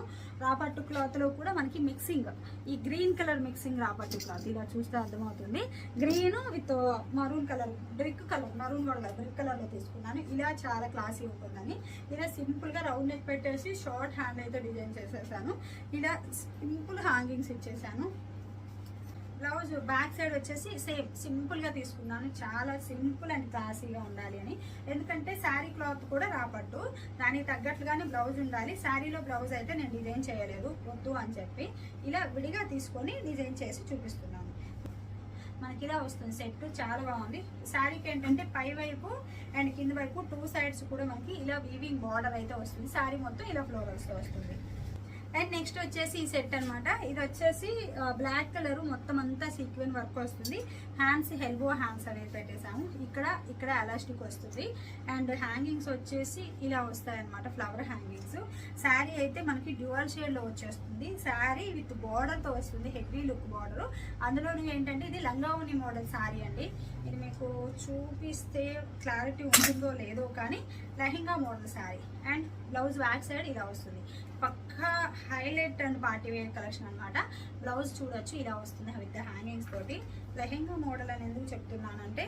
రాపట్టు క్లాత్లో కూడా మనకి మిక్సింగ్ ఈ గ్రీన్ కలర్ మిక్సింగ్ రాపట్టు క్లాత్. ఇలా చూస్తే అర్థమవుతుంది. Green with maroon colour brick colour maroon కూడా బ్రిక్ కలర్లో తీసుకున్నాను. ఇలా చాలా క్లాసీ ఉంటుందని. ఇలా సింపుల్గా రౌండ్ నెక్ పెట్టేసి షార్ట్ హ్యాండ్ అయితే డిజైన్ చేసేసాను. ఇలా సింపుల్ హ్యాంగింగ్స్ ఇచ్చేసాను. బ్లౌజ్ బ్యాక్ సైడ్ వచ్చేసి సేమ్ సింపుల్గా తీసుకున్నాను. చాలా సింపుల్ అండ్ క్లాసీగా ఉండాలి అని. ఎందుకంటే శారీ క్లాత్ కూడా రాపట్టు దానికి తగ్గట్లుగానే బ్లౌజ్ ఉండాలి. శారీలో బ్లౌజ్ అయితే నేను డిజైన్ చేయలేదు. వద్దు అని చెప్పి ఇలా విడిగా తీసుకొని డిజైన్ చేసి చూపిస్తున్నాను. మనకి ఇలా వస్తుంది. సెట్ చాలా బాగుంది. శారీకి ఏంటంటే పై వైపు అండ్ కింద వైపు టూ సైడ్స్ కూడా మనకి ఇలా వీవింగ్ బార్డర్ అయితే వస్తుంది. శారీ మొత్తం ఇలా ఫ్లోరల్స్తో వస్తుంది. నెక్స్ట్ వచ్చేసి ఈ సెట్ అనమాట ఇది వచ్చేసి బ్లాక్ కలర్ మొత్తం అంతా సీక్వెన్ వర్క్ వస్తుంది. హ్యాండ్స్ హెల్బో హ్యాండ్స్ అనేది పెట్టేసాము ఇక్కడ ఇక్కడ ఎలాస్టిక్ వస్తుంది. అండ్ హ్యాంగింగ్స్ వచ్చేసి ఇలా వస్తాయన్నమాట ఫ్లవర్ హ్యాంగింగ్స్. శారీ అయితే మనకి డ్యూయల్ షేడ్లో వచ్చేస్తుంది. శారీ విత్ బార్డర్తో వస్తుంది హెవీ లుక్ బార్డర్ అందులోని ఏంటంటే ఇది లంగావుని మోడల్ శారీ అండి. ఇది మీకు చూపిస్తే క్లారిటీ ఉంటుందో లేదో కానీ lehenga model sari. And blouse back side ఇలా వస్తుంది. పక్కా highlight and party wear collection అనమాట బ్లౌజ్ చూడొచ్చు ఇలా వస్తుంది విత్ హ్యాంగింగ్స్ తోటి. లెహెంగా మోడల్ అని ఎందుకు చెప్తున్నానంటే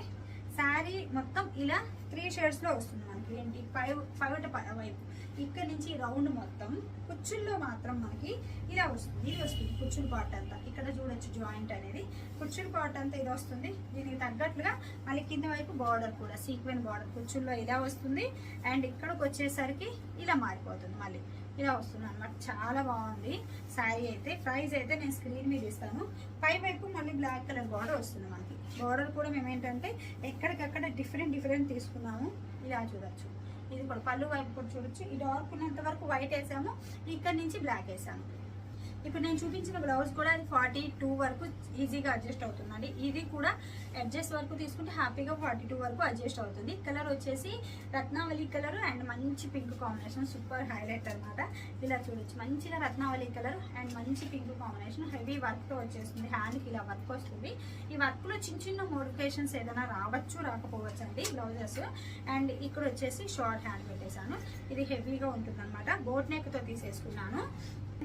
శారీ మొత్తం ఇలా త్రీ షేడ్స్లో వస్తుంది ఏంటి? ఫైవ్ ఫైవ్ ప- వైపు. ఇక్కడ నుంచి రౌండ్ మొత్తం కుచ్చుల్లో మాత్రం మనకి ఇలా వస్తుంది. ఇది వస్తుంది. కుచ్చుల పార్ట్ అంతా. ఇక్కడ చూడొచ్చు జాయింట్ అనేది. కుచ్చుల పార్ట్ అంతా ఇది వస్తుంది. దీనికి తగ్గట్లుగా మళ్ళీ కింద వైపు బార్డర్ కూడా సీక్వెన్ బార్డర్ కుచ్చుల్లో ఇలా వస్తుంది. అండ్ ఇక్కడికి వచ్చేసరికి ఇలా మారిపోతుంది మళ్ళీ. ఇలా వస్తుంది అనమాట చాలా బాగుంది. శారీ అయితే ప్రైస్ అయితే నేను స్క్రీన్ మీద ఇస్తాను. పై వైపు మళ్ళీ బ్లాక్ కలర్ బార్డర్ వస్తుంది మనకి. బార్డర్ కూడా మేము ఏంటంటే ఎక్కడికక్కడ డిఫరెంట్ డిఫరెంట్ తీసుకున్నాము. ఇలా చూడొచ్చు. ఇది కూడా పళ్ళు వైపు కూడా చూడొచ్చు. ఈ డార్క్ ఉన్నంత వరకు వైట్ వేసాము. ఇక్కడ నుంచి బ్లాక్ వేసాము. ఇప్పుడు నేను చూపించిన బ్లౌజ్ కూడా అది ఫార్టీ టూ వరకు ఈజీగా అడ్జస్ట్ అవుతుందండి. ఇది కూడా అడ్జస్ట్ వరకు తీసుకుంటే హ్యాపీగా ఫార్టీ టూ వరకు అడ్జస్ట్ అవుతుంది. కలర్ వచ్చేసి రత్నావళి కలర్ అండ్ మంచి పింక్ కాంబినేషన్ సూపర్ హైలైట్ అనమాట ఇలా చూడొచ్చు. మంచిగా రత్నావళి కలర్ అండ్ మంచి పింక్ కాంబినేషన్. హెవీ వర్క్తో వచ్చేస్తుంది. హ్యాండ్కి ఇలా వర్క్ వస్తుంది. ఈ వర్క్లో చిన్న చిన్న మోడిఫికేషన్స్ ఏదైనా రావచ్చు రాకపోవచ్చు అండి బ్లౌజెస్. అండ్ ఇక్కడ వచ్చేసి షార్ట్ హ్యాండ్ పెట్టేశాను. ఇది హెవీగా ఉంటుంది అనమాట బోట్ నెక్తో తీసేసుకున్నాను.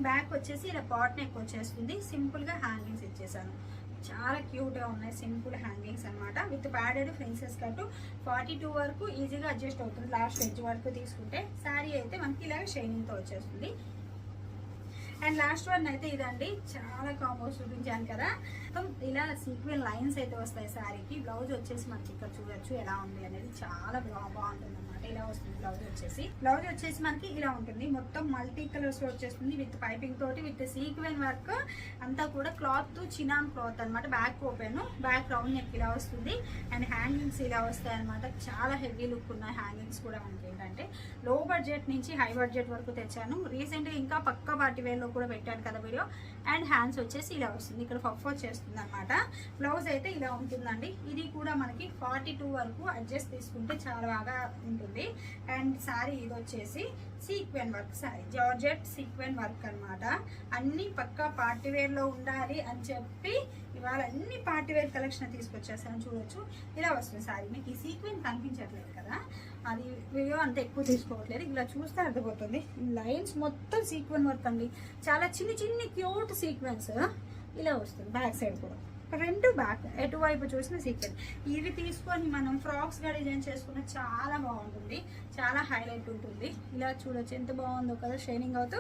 బ్యాక్ వచ్చేసి ఇలా పాట్ నెక్ వచ్చేస్తుంది. సింపుల్గా హ్యాంగింగ్స్ ఇచ్చేసాను. చాలా క్యూట్గా ఉన్నాయి. సింపుల్ హ్యాంగింగ్స్ అన్నమాట. With padded princess cut forty two వరకు ఈజీగా అడ్జస్ట్ అవుతుంది. లాస్ట్ ఎడ్జ్ వరకు తీసుకుంటే శారీ అయితే మనకి ఇలాగ షైనింగ్తో వచ్చేస్తుంది. అండ్ లాస్ట్ వన్ అయితే ఇదండి. చాలా కాంబోస్ చూపించాను కదా. మొత్తం ఇలా సీక్వెన్ లైన్స్ అయితే వస్తాయి శారీకి బ్లౌజ్ వచ్చేసి మనకి ఇక్కడ చూడొచ్చు ఎలా ఉంది అనేది. చాలా బాగుంటుంది అనమాట ఇలా వస్తుంది బ్లౌజ్ వచ్చేసి. బ్లౌజ్ వచ్చేసి మనకి ఇలా ఉంటుంది. మొత్తం మల్టీ కలర్స్లో వచ్చేస్తుంది విత్ పైపింగ్ తోటి విత్ సీక్వెన్ వర్క్ అంతా కూడా క్లాత్ చినాన్ క్లాత్ అన్నమాట. Back open back round neck ఇలా వస్తుంది. అండ్ హ్యాంగింగ్స్ ఇలా వస్తాయి అనమాట చాలా హెవీ లుక్ ఉన్నాయి హ్యాంగింగ్స్ కూడా మనకి ఏంటంటే లో బడ్జెట్ నుంచి హై బడ్జెట్ వరకు తెచ్చాను. రీసెంట్గా ఇంకా పక్క పార్టీ వేర్లో కూడా పెట్టాను కదా వీడియో. అండ్ హ్యాండ్స్ వచ్చేసి ఇలా వస్తుంది. ఇక్కడ పఫ్ వచ్చేస్తుంది అనమాట బ్లౌజ్ అయితే ఇలా ఉంటుందండి. ఇది కూడా మనకి ఫార్టీ టూ వరకు అడ్జస్ట్ తీసుకుంటే చాలా బాగా ఉంటుంది. అండ్ శారీ ఇది వచ్చేసి sequin work sari. Georgette sequin work అన్నమాట. అన్ని పక్కా పార్టీవేర్లో ఉండాలి అని చెప్పి ఇవాళ అన్ని పార్టీ వేర్ కలెక్షన్ తీసుకొచ్చేసాను చూడొచ్చు. ఇలా వస్తుంది సారీ మీకు ఈ సీక్వెన్స్ కనిపించట్లేదు కదా. అది వీడియో అంత ఎక్కువ తీసుకోవట్లేదు ఇలా చూస్తే అర్థమవుతుంది. లైన్స్ మొత్తం సీక్వెన్ వర్క్ అండి. చాలా చిన్ని చిన్ని క్యూట్ సీక్వెన్స్ ఇలా వస్తుంది బ్యాక్ సైడ్ కూడా. రెండు బ్యాక్ ఎటువైపు చూసిన సీక్వెన్స్ ఇవి తీసుకొని మనం ఫ్రాక్స్గా డిజైన్ చేసుకున్న చాలా బాగుంటుంది. చాలా హైలైట్ ఉంటుంది. ఇలా చూడొచ్చు ఎంత బాగుందో కదా షైనింగ్ అవుతూ.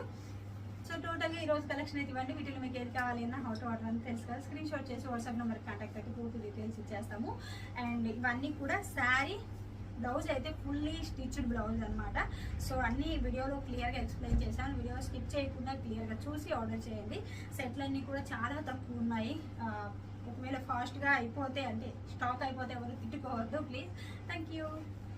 సో టోటల్గా ఈ రోజు కలెక్షన్ అయితే ఇవ్వండి. వీటిలో మీకు ఏది కావాలి అన్న హౌ టు ఆర్డర్ అని తెలుసు కదా. స్క్రీన్ షాట్ చేసి వాట్సాప్ నెంబర్ కాంటాక్ట్ అయితే పూర్తి డీటెయిల్స్ ఇచ్చేస్తాము. అండ్ ఇవన్నీ కూడా శారీ బ్లౌజ్ అయితే ఫుల్లీ స్టిచ్డ్ బ్లౌజ్ అనమాట సో అన్ని వీడియోలో క్లియర్గా ఎక్స్ప్లెయిన్ చేశాను. వీడియో స్కిప్ చేయకుండా క్లియర్గా చూసి ఆర్డర్ చేయండి. సెట్లు అన్నీ కూడా చాలా తక్కువ ఉన్నాయి. ఒకవేళ ఫాస్ట్గా అయిపోతే అంటే స్టాక్ అయిపోతే ఎవరు తిట్టుకోవద్దు ప్లీజ్ థ్యాంక్ యూ